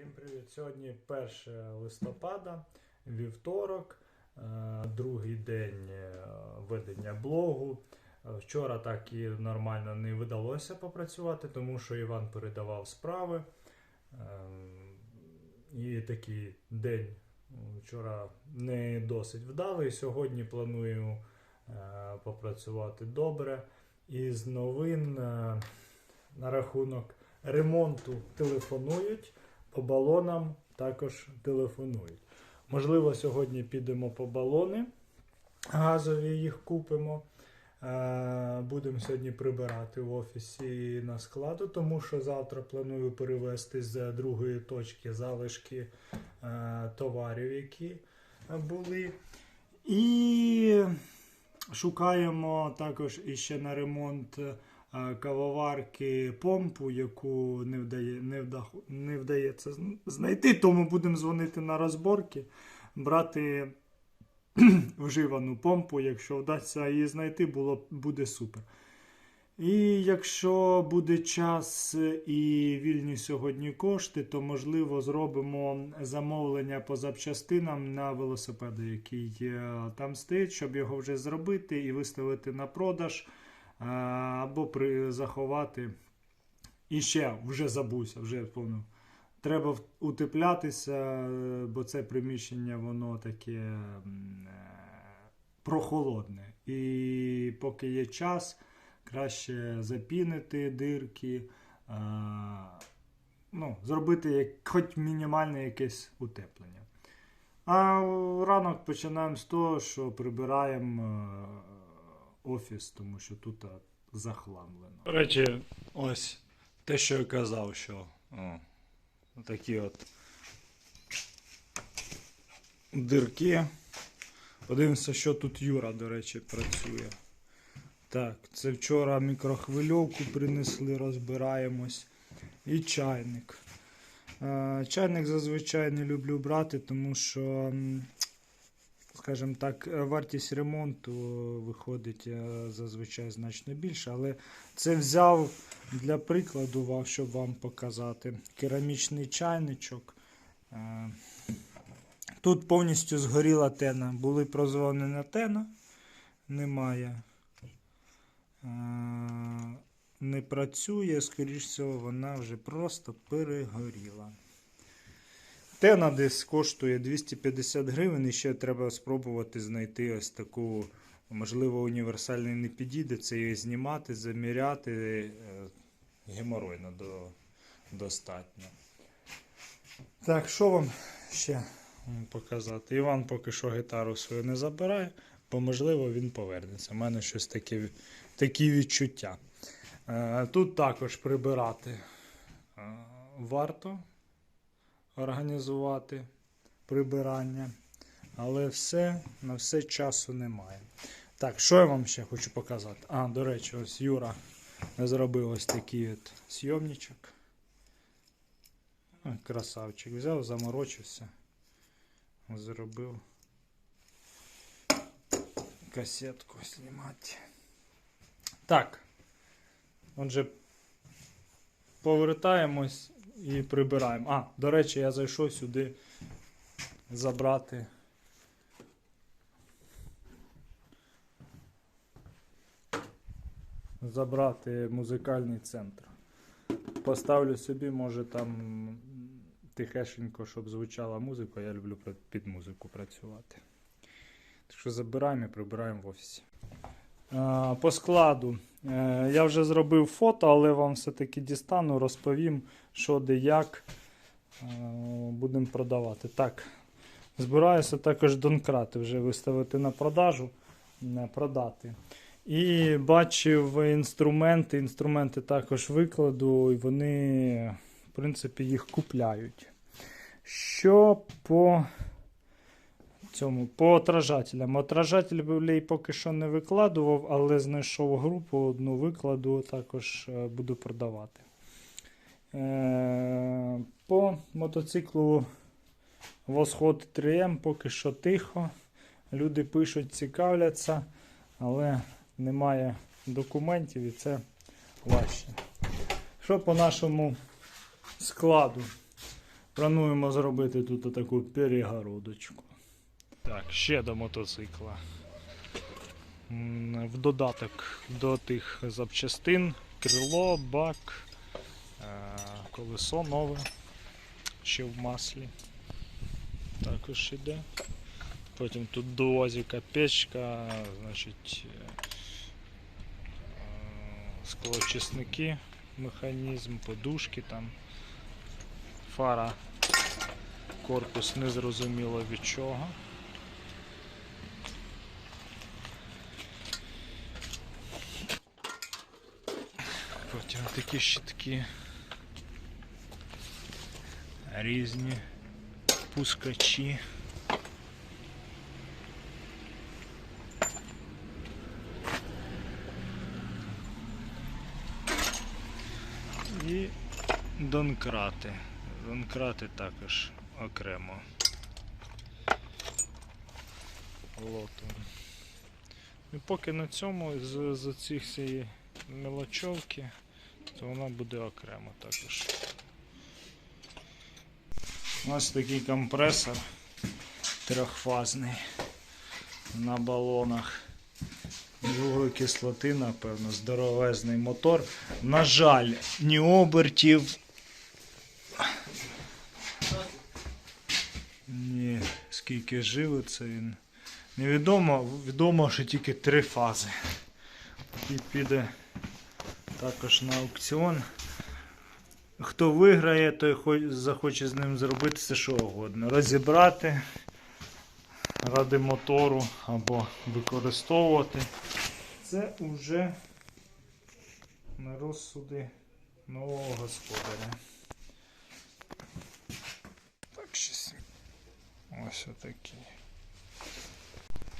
Всім привіт! Сьогодні 1 листопада, вівторок, е, другий день е, ведення блогу. Е, Вчора так і нормально не вдалося попрацювати, тому що Іван передавав справи. Е, І такий день вчора не досить вдалий. Сьогодні планую е, попрацювати добре. Із новин е, на рахунок ремонту телефонують по балонам також телефонують. Можливо, сьогодні підемо по балони газові, їх купимо. Е, Будемо сьогодні прибирати в офісі на складу, тому що завтра планую перевезти з другої точки залишки е, товарів, які були. І шукаємо також іще на ремонт кавоварки помпу, яку не, вдає, не, вдах, не вдається знайти, тому будемо дзвонити на розборки, брати вживану помпу. Якщо вдасться її знайти, було, буде супер. І якщо буде час і вільні сьогодні кошти, то можливо зробимо замовлення по запчастинам на велосипеди, який е, там стоїть, щоб його вже зробити і виставити на продаж або при, заховати. І ще вже забувся, вже повно. Треба утеплятися, е, бо це приміщення воно таке е, прохолодне. І поки є час, краще запінити дирки, ну, зробити хоч мінімальне якесь утеплення. А ранок починаємо з того, що прибираємо е, офіс, тому що тут захламлено. До речі, ось те, що я казав, що о, такі от дирки. Подивимося, що тут Юра, до речі, працює. Так, це вчора мікрохвильовку принесли, розбираємось. І чайник. Е, Чайник зазвичай не люблю брати, тому що, скажімо так, вартість ремонту виходить е, зазвичай значно більше. Але це взяв для прикладу, щоб вам показати. Керамічний чайничок. Е, Тут повністю згоріла тена. Були прозвонена тена, немає. Е, Не працює, скоріш всього, вона вже просто перегоріла. Тена десь коштує 250 гривень, і ще треба спробувати знайти ось таку, можливо, універсальний не підійде, це її знімати, заміряти. е, Геморойно до, достатньо. Так, що вам ще показати? Іван поки що гітару свою не забирає, бо можливо він повернеться. У мене щось таке, такі відчуття. Е, Тут також прибирати е, варто організувати прибирання, але все, на все часу немає. Так, що я вам ще хочу показати? А, до речі, ось Юра зробив ось такий от зйомничок. Красавчик. Взяв, заморочився. Зробив касетку знімати. Так. Отже, повертаємось і прибираємо. А, до речі, я зайшов сюди забрати. Забрати музикальний центр. Поставлю собі, може там тихешенько, щоб звучала музика. Я люблю під музику працювати. Так що забираємо і прибираємо в офісі. А, По складу. Е, Я вже зробив фото, але вам все-таки дістану, розповім, що де як е, будемо продавати. Так, збираюся також донкрати вже виставити на продажу, продати. І бачив інструменти. Інструменти також викладу, і вони, в принципі, їх купляють. Що по цьому, по отражателям. Отражатель поки що не викладував, але знайшов групу, одну викладу, також е, буду продавати. Е, По мотоциклу Восход 3М поки що тихо. Люди пишуть, цікавляться, але немає документів і це важче. Що по нашому складу? Плануємо зробити тут таку перегородочку. Так, ще до мотоцикла. В додаток до тих запчастин, крило, бак, е, колесо нове, ще в маслі. Також іде. Потім тут до УАЗіка печка, значить е, е, механізм, подушки там, фара, корпус незрозуміло від чого. Потім такі щитки різні пускачі. І донкрати. Донкрати також окремо. Лотом. І поки на цьому з, з цих цієї мелочовки, то вона буде окремо також. Ось такий компресор трьохфазний на балонах. Другої кислоти, напевно, здоровезний мотор. На жаль, ні обертів. Ні, скільки живиться він. Невідомо, відомо, що тільки три фази. І піде також на аукціон. Хто виграє, той захоче з ним зробити все що угодно. Розібрати ради мотору або використовувати. Це вже на розсуди нового господаря. Так, щось. Ось отакий.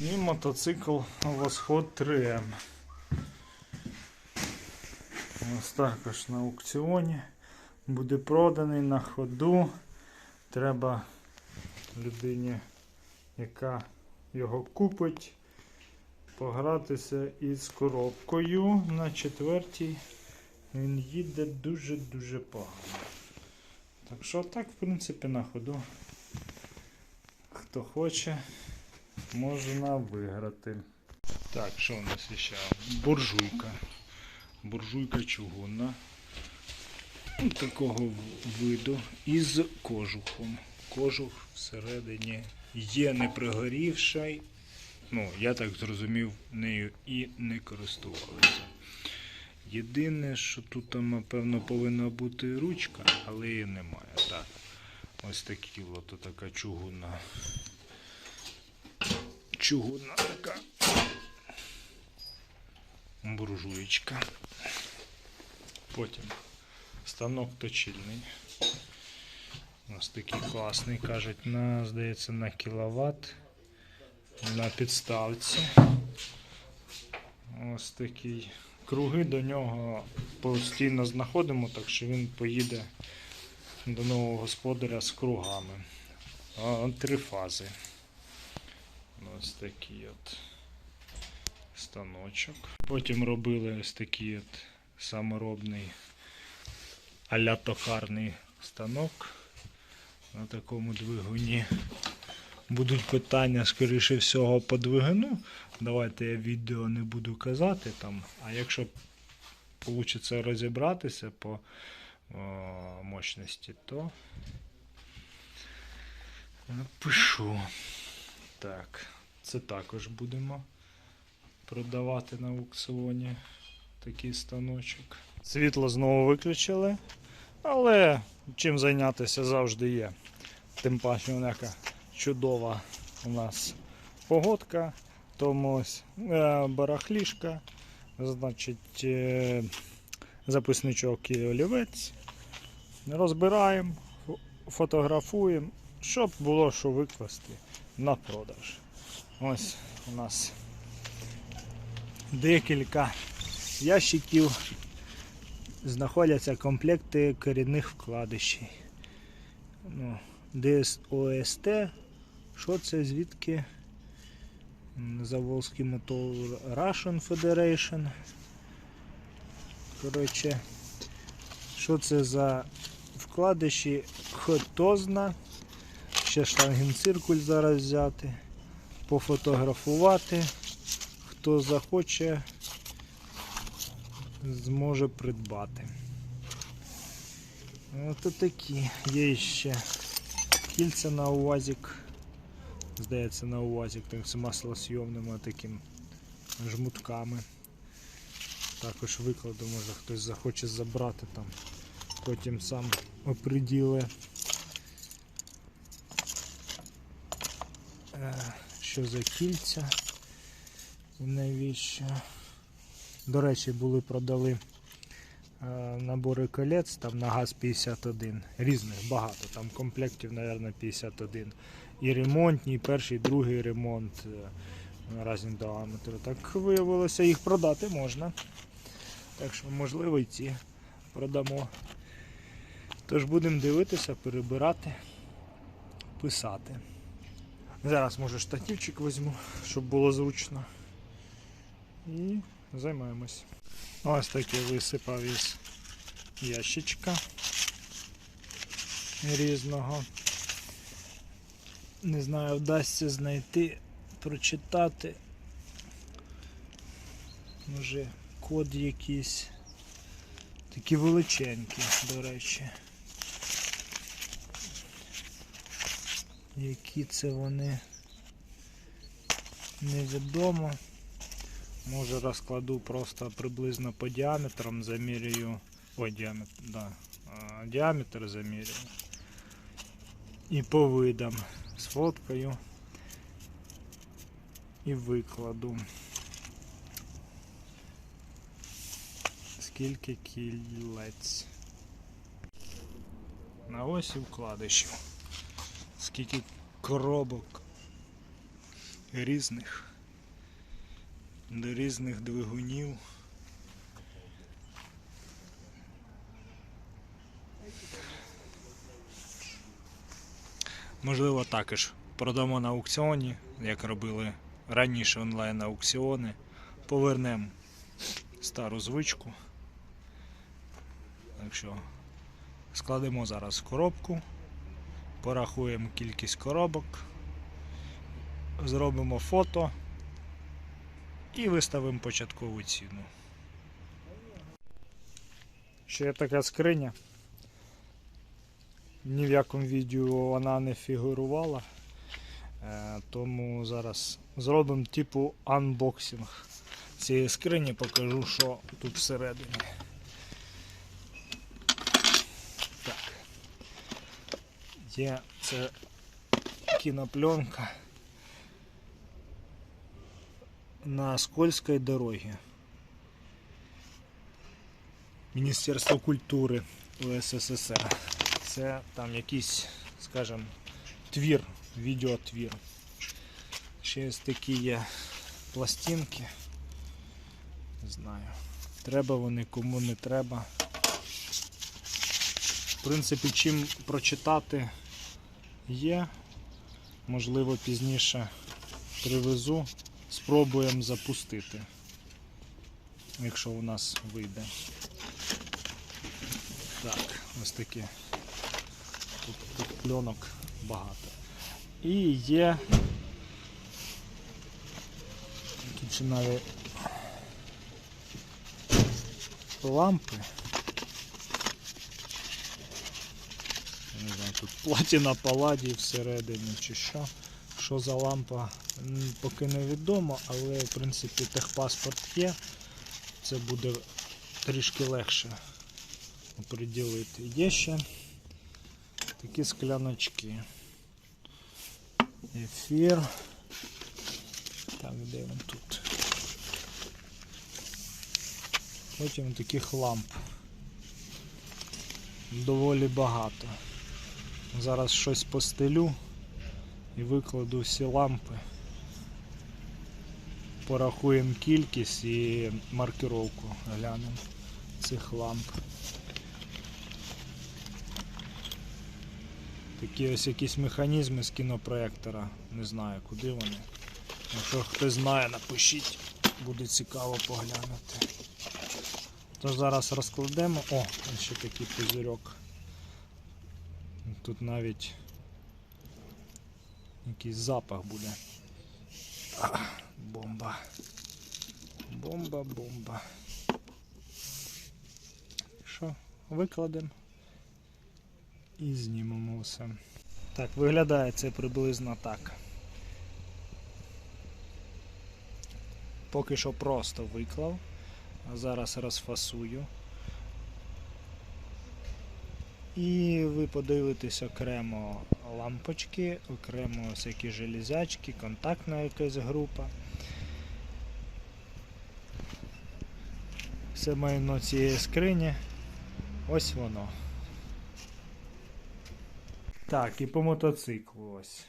І мотоцикл Восход 3М. Ось також на аукціоні. Буде проданий на ходу. Треба людині, яка його купить, погратися із коробкою на четвертій. Він їде дуже-дуже погано. Так що так, в принципі, на ходу. Хто хоче, можна виграти. Так, що у нас ще? Буржуйка. Буржуйка чугунна. Ну, Такого виду. Із кожухом. Кожух всередині є не пригорівший. Ну, я так зрозумів, нею і не користувалися. Єдине, що тут, напевно, повинна бути ручка, але її немає. Так. Ось такі от така чугунна. Чугунна така буржуєчка. Потім станок точильний. Ось такий класний, кажуть, на, здається, на кіловат. На підставці. Ось такий. Круги до нього постійно знаходимо, так що він поїде до нового господаря з кругами. А, Три фази. Ось такий от станочок. Потім робили ось такий от саморобний а-ля токарний станок на такому двигуні. Будуть питання, скоріше всього, по двигуну. Давайте я відео не буду казати там. А якщо вийде розібратися по о, мощності, то напишу. Так, це також будемо продавати на аукціоні такий станочок. Світло знову виключили, але чим зайнятися завжди є. Тим паче яка чудова у нас погодка, тому ось е, барахлішка, значить е, записничок і олівець. Розбираємо, фотографуємо, щоб було що викласти на продаж. Ось у нас декілька ящиків знаходяться комплекти корінних вкладишів. Ну, ДСОСТ. Що це звідки? М, Заволзький мотор Russian Federation. Коротше, що це за вкладиші хто зна. Ще штангенциркуль зараз взяти, пофотографувати. Хто захоче, зможе придбати. Ось такі. Є ще кільця на УАЗик. Здається, на УАЗик, так з маслосйомними таким жмутками. Також викладу, може хтось захоче забрати там, потім сам оприділе. Е, Що за кільця навіщо? До речі, були продали е, набори колець там на газ 51. Різних багато, там комплектів, мабуть, 51. І ремонтні, і перший, і другий ремонт е, різні діаметри. Так виявилося, їх продати можна. Так що, можливо, і ці продамо. Тож будемо дивитися, перебирати, писати. Зараз може штативчик візьму, щоб було зручно. І займаємось. Ось таке висипав із ящичка різного. Не знаю, вдасться знайти, прочитати. Може код якийсь. Такі величенькі, до речі. Які це вони невідомо. Може розкладу просто приблизно по діаметрам, замірюю. Ой, діаметр, да. а, діаметр замірюю. І по видам сфоткаю і викладу. Скільки кілець. На ось і вкладишів. Скільки коробок різних до різних двигунів. Можливо, також продамо на аукціоні, як робили раніше онлайн аукціони. Повернемо стару звичку. Так що складемо зараз коробку, порахуємо кількість коробок, зробимо фото і виставимо початкову ціну. Ще є така скриня. Ні в якому відео вона не фігурувала. Е, Тому зараз зробимо типу анбоксинг цієї скрині, покажу, що тут всередині. Так. Є це кінопленка на скользкой дороге. Міністерство культури УССР. Це там якийсь, скажімо, твір, відеотвір. Ще ось такі є пластинки. Не знаю. Треба вони, кому не треба. В принципі, чим прочитати є. Можливо, пізніше привезу. Спробуємо запустити, якщо у нас вийде. Так, ось таке. Тут, тут пленок багато. І є. Тут лампи. Не знаю, тут платіна паладій всередині чи що. Що за лампа, поки не відомо, але в принципі техпаспорт є. Це буде трішки легше оприділити. Є ще такі скляночки. Ефір. Так, де він тут? Потім таких ламп. Доволі багато. Зараз щось постелю і викладу всі лампи. Порахуємо кількість і маркировку глянемо цих ламп. Такі ось якісь механізми з кінопроектора. Не знаю куди вони. Якщо хтось знає, напишіть, буде цікаво поглянути. Тож зараз розкладемо. О, ще такий пузирьок Тут навіть якийсь запах буде. Бомба. Бомба, бомба. Що, викладемо і знімемо все. Так, виглядає це приблизно так. Поки що просто виклав, а зараз розфасую. І ви подивитесь окремо лампочки, окремо всякі железячки, контактна якась група. Все майно цієї скрині. Ось воно. Так, і по мотоциклу ось.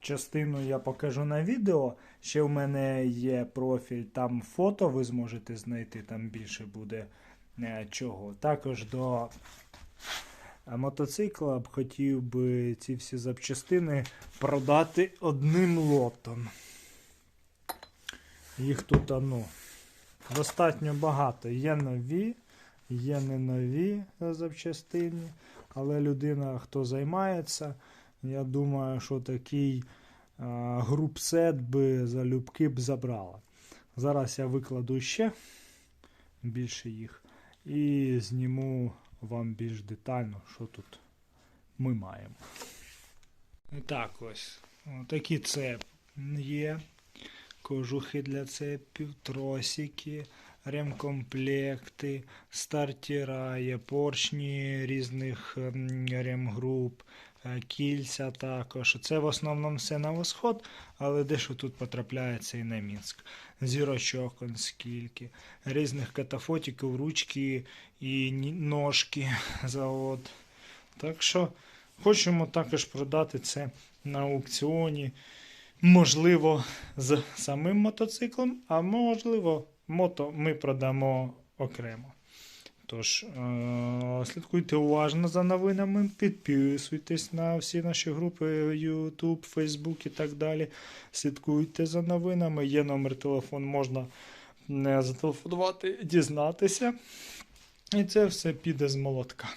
Частину я покажу на відео. Ще в мене є профіль, там фото ви зможете знайти, там більше буде е, чого. Також до мотоцикла б хотів би ці всі запчастини продати одним лотом. Їх тут ну, достатньо багато. Є нові, є не нові запчастини. Але людина, хто займається, я думаю, що такий а, груп-сет би залюбки б забрала. Зараз я викладу ще більше їх і зніму вам більш детально, що тут ми маємо. І так ось. Такі цеп є. Кожухи для цепів, тросики, ремкомплекти, стартера, є поршні різних ем, ремгруп, е, кільця також. Це в основному все на восход, але дещо тут потрапляється і на Мінськ. Зірочок он скільки, різних катафотиків, ручки і ножки завод. Так що хочемо також продати це на аукціоні. Можливо, з самим мотоциклом, а можливо, мото ми продамо окремо. Тож, е- слідкуйте уважно за новинами, підписуйтесь на всі наші групи YouTube, Facebook і так далі. Слідкуйте за новинами. Є номер телефону, можна не зателефонувати, дізнатися. І це все піде з молотка.